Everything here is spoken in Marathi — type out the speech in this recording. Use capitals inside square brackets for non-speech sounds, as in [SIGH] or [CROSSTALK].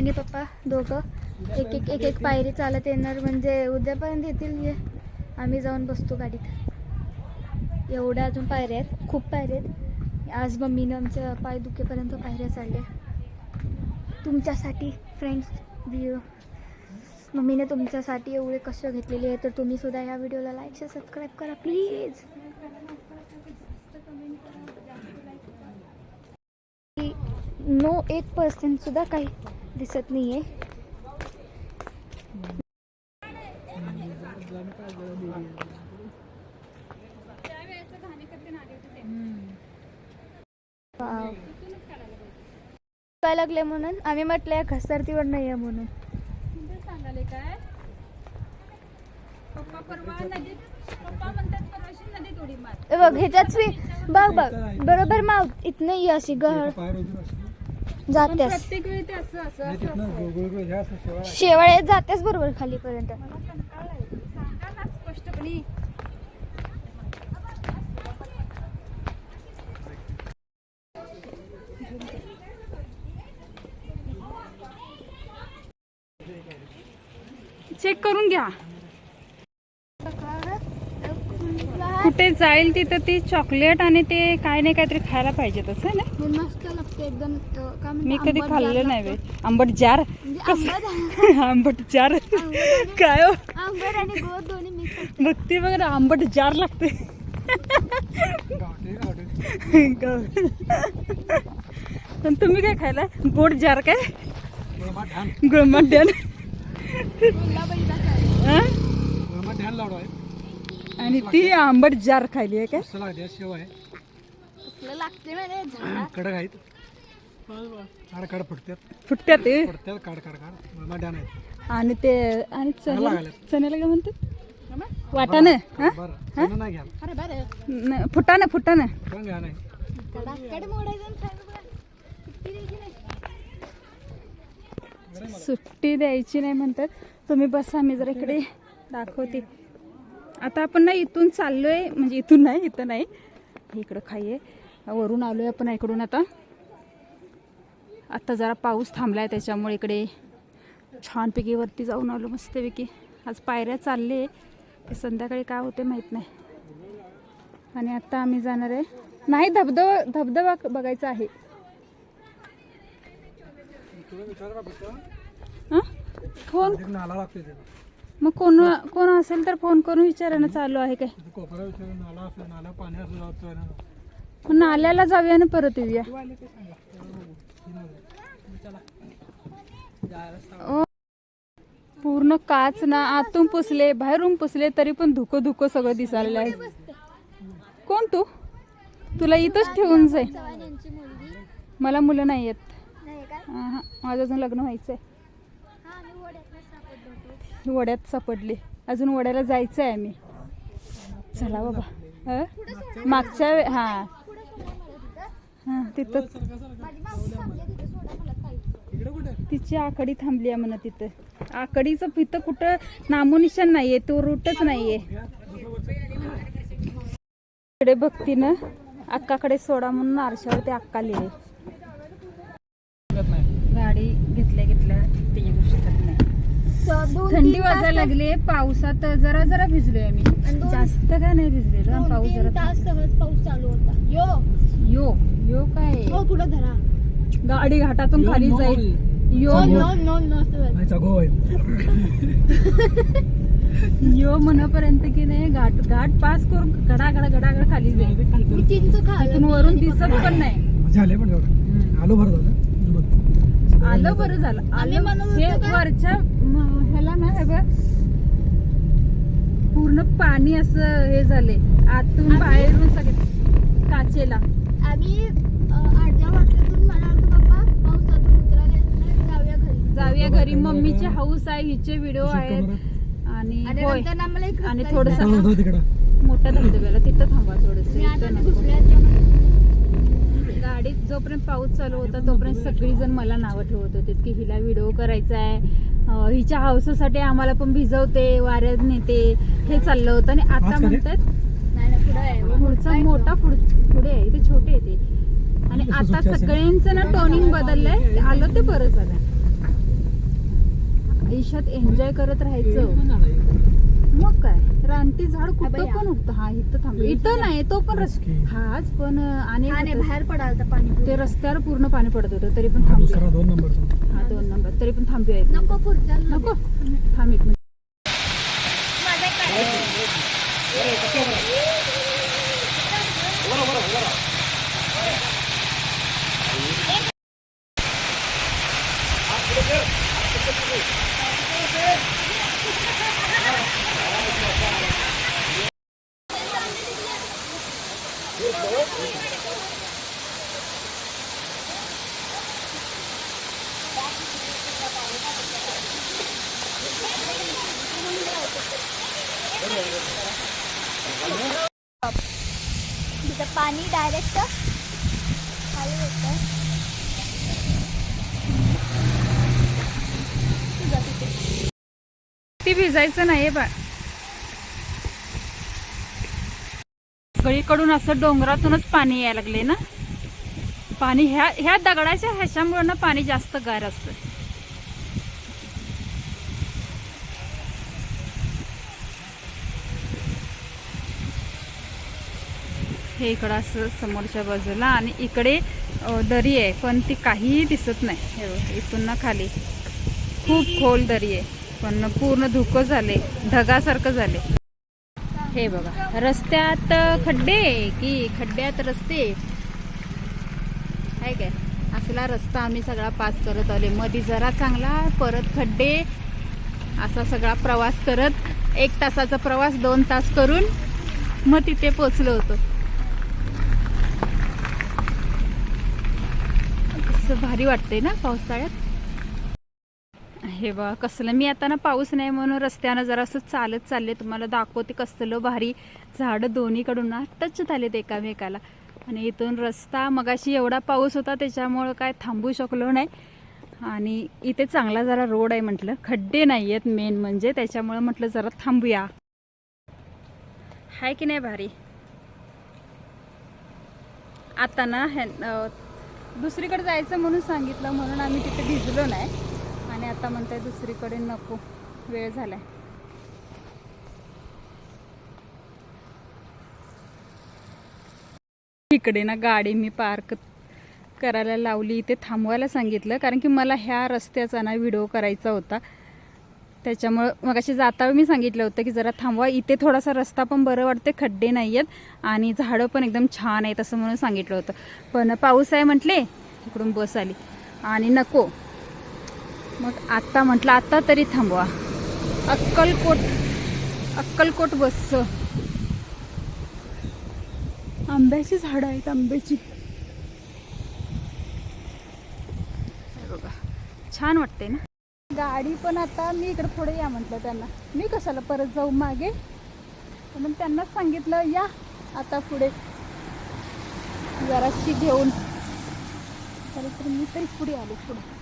आणि पप्पा दोघं एक एक एक एक पायरी चालत येणार. म्हणजे उद्यापर्यंत येतील ये. आम्ही जाऊन बसतो गाडीत. एवढ्या अजून पायऱ्या आहेत. खूप पायऱ्या आहेत. आज मम्मीनं आमच्या पाय दुखेपर्यंत पायऱ्या चालल्या. तुमच्यासाठी फ्रेंड्स व्हिडिओ मम्मीने तुमच्यासाठी एवढे कष्ट घेतलेले आहे तर तुम्ही सुद्धा या व्हिडिओला लाईक शेअर सबस्क्राईब करा प्लीज नो एक पर्सेंट सुद्धा काही दिसत नाहीये. काय लागले म्हणून? आम्ही म्हटलं घसरतीवर नाही आहे म्हणून सांगाले काय? पप्पा परवा नदीत पप्पा म्हणतात परवाशी नदीत उडी मार. ए बघ ह्याच्यात बघ बघ. बरोबर माव इथनं ही अशी गहळ. पण जातेस प्रत्येक वेळी ते असं असं असं असं शेवाळे जातेस बरोबर खालीपर्यंत. मला कंटाळा येतो सांगा ना स्पष्टपणे. चेक करून घ्या. कुठे जाईल तिथं ती चॉकलेट आणि ते काय नाही काहीतरी खायला पाहिजे तसं ना? मस्त एकदम काय मी कधी खाल्लं जार नाही. बे आंबट जार म्हणजे आंबट [LAUGHS] आंबट जार [LAUGHS] काय हो? आंबट आणि गोड दोन्ही मिक्स बघते बघ ना आंबट जार लागते. [LAUGHS] पण तुम्ही काय खायला? गोड जार काय? गुळमट्यान आणि ती आंबट जार खायली आहे काय? शेव आहे कसलं लागते कडक आहेत. काड काड फुटतात फुटत्यात ते फुटतात काड काड. काड मळमा ड्यान आहेत. आणि ते आणि चण्याला लागायला. चण्याला काय म्हणतात? वाटाणं हा? बरं. त्यांना नाही घ्या अरे बरं. न- फुटाणं फुटाणं. पण घ्या नाही. नाही. सुट्टी द्यायची नाही म्हणतात. तुम्ही बसा मी जरा इकडे दाखवते. आता आपण ना इथून चाललोय म्हणजे इथून नाही इथं नाही. इकडं खाई आहे वरून आलोय आपण इकडून आता. आता जरा पाऊस थांबलाय त्याच्यामुळे इकडे छानपैकी वरती जाऊन आलो मस्तपैकी. आज पायऱ्या चालले. ते संध्याकाळी काय होते माहीत नाही. आणि आता आम्ही जाणार आहे. नाही धबधबा धबधबा बघायचा आहे. हां? फोन? मग कोण कोण असेल तर फोन करून विचारा ना चालू आहे काय? नाल्याला जाऊया ना परत येऊया. पूर्ण काच ना आतून पुसले बाहेरून पुसले तरी पण धुकं धुकं सगळं दिसायला आहे कोण तू? तुला इथंच ठेवून जाईल मला मुलं नाही आहेत माझं अजून लग्न व्हायचंय. आहे वड्यात सापडले. अजून वड्याला जायचं आहे आम्ही. चला बाबा. मागच्या वे हां. हां तिथं माझी मावशी थांबली तिथे सोडा मला काही इकडे कुठे तिची आकडी थांबली आहे म्हणा तिथं. आकडीचं फितं कुठं? नामोनिशान नाहीये तो रूटच नाहीये. इकडे भक्तीनं अक्काकडे सोडा म्हणून आरशावर ते अक्का लिहिले नाही गाडी घेतल्या घेतल्या त्याची गोष्ट नाही. थंडी वाजायला लागली पावसात जरा जरा भिजलोय आम्ही. जास्त काय नाही भिजलेलो? पाऊस जरा तास सहज पाऊस चालू होता. यो. यो यो काय? हो पुढे धरा. गाडी घाटातून खाली जाईल. Yo no no no [LAUGHS] yo म्हणपर्यंत की नाही घाट घाट पास करून गडागडा गडागडा खाली जाईल. तिथून वरून दिसत पण नाही. झाले पण आलो बरं झालं. आलं बरं झालं. आम्ही आलं. हे? वरच्या ह्याला ना हे बघ. पूर्ण पाणी असं हे झाले. आतून बाहेरून सगळे काचेला. आम्ही जाऊया घरी मम्मीचे हाऊस आहे हिचे व्हिडिओ आहेत. आणि आणि होय. थोडंसं- मोठ्या धबधब्याला तिथं थांबा थोडस गाडीत जोपर्यंत पाऊस चालू होता तोपर्यंत सगळी जण मला नावं ठेवत होते की हिला व्हिडिओ करायचा आहे. हिच्या हाऊससाठी आम्हाला पण भिजवते वाऱ्यात नेते हे चाललं होतं. आणि आता? म्हणतात नाही नाही, पुढं आहे. पुढचा मोठा पुढ- पुढे आहे ते छोटे आहे ते. आणि आता? सगळ्यांचं ना टोनिंग बदललंय. आलं ते बरं झालं. आयुष्यात एन्जॉय करत राहायचं. मग काय? रानटी झाड कुठं पण उठतं हा इथं थांब. इथं नाही. तो पण. हाच पण आणि बाहेर पडाल तर पाणी ते रस्त्यावर पूर्ण पाणी पडत होतं तरी पण दोन नंबरचा हा दोन नंबर. तरी पण एक नको पुढच्या नको. थांब एक मिनिट. त्याचं पाणी डायरेक्ट खाली येतं ती भिजायचं नाही बा. सगळीकडून असं डोंगरातूनच पाणी यायला लागले ना? पाणी ह्या ह्या दगडाच्या ह्याच्यामुळं ना पाणी जास्त गार असतं. हे इकडं असं समोरच्या बाजूला आणि इकडे दरी आहे पण ती काहीही दिसत नाही. हे इथून ना खाली. खूप खोल दरी आहे पण पूर्ण धुकं झाले ढगासारखं झाले. हे बघा रस्त्यात खड्डे की खड्ड्यात रस्ते आहे? काय? असला रस्ता आम्ही सगळा पास करत आले मध्ये जरा चांगला परत खड्डे असा सगळा प्रवास करत एक तासाचा प्रवास दोन तास करून मग तिथे पोचलो होतो. असं भारी वाटतंय ना पावसाळ्यात? हे बा कसलं मी आता ना पाऊस नाही म्हणून रस्त्यानं जरा असं चालत चालले तुम्हाला दाखवते कसलं भारी झाडं दोन्हीकडून ना टच झालेत एकामेकाला. आणि इथून रस्ता मगाशी एवढा पाऊस होता त्याच्यामुळं काय थांबू शकलो नाही. आणि इथे चांगला जरा रोड आहे म्हटलं खड्डे नाही आहेत मेन म्हणजे त्याच्यामुळं म्हटलं जरा थांबूया. हाय की नाही भारी? आता ना हे दुसरीकडे जायचं म्हणून सांगितलं म्हणून आम्ही तिथे भिजलो नाही. आणि आता म्हणताय दुसरीकडे नको वेळ झालाय. इकडे ना गाडी मी पार्क करायला लावली इथे थांबवायला सांगितलं कारण की मला ह्या रस्त्याचा ना व्हिडिओ करायचा होता. त्याच्यामुळं मग अशी जाता मी सांगितलं होतं की जरा थांबवा. इथे थोडासा रस्ता पण बरं वाटते खड्डे नाही आहेत आणि झाडं पण एकदम छान आहेत असं म्हणून सांगितलं होतं. पण पाऊस आहे म्हटले इकडून बस आली. आणि नको. मग आत्ता म्हटलं आत्ता तरी थांबवा. अक्कलकोट अक्कलकोट बसचं आंब्याची झाडं आहेत आंब्याची. बघा छान वाटते ना? गाडी पण आता मी इकडे पुढे या म्हटलं त्यांना. मी कशाला परत जाऊ मागे? म्हणून त्यांनाच सांगितलं या आता पुढे. जराशी घेऊन. तरी तर मी तरी पुढे आले पुढे.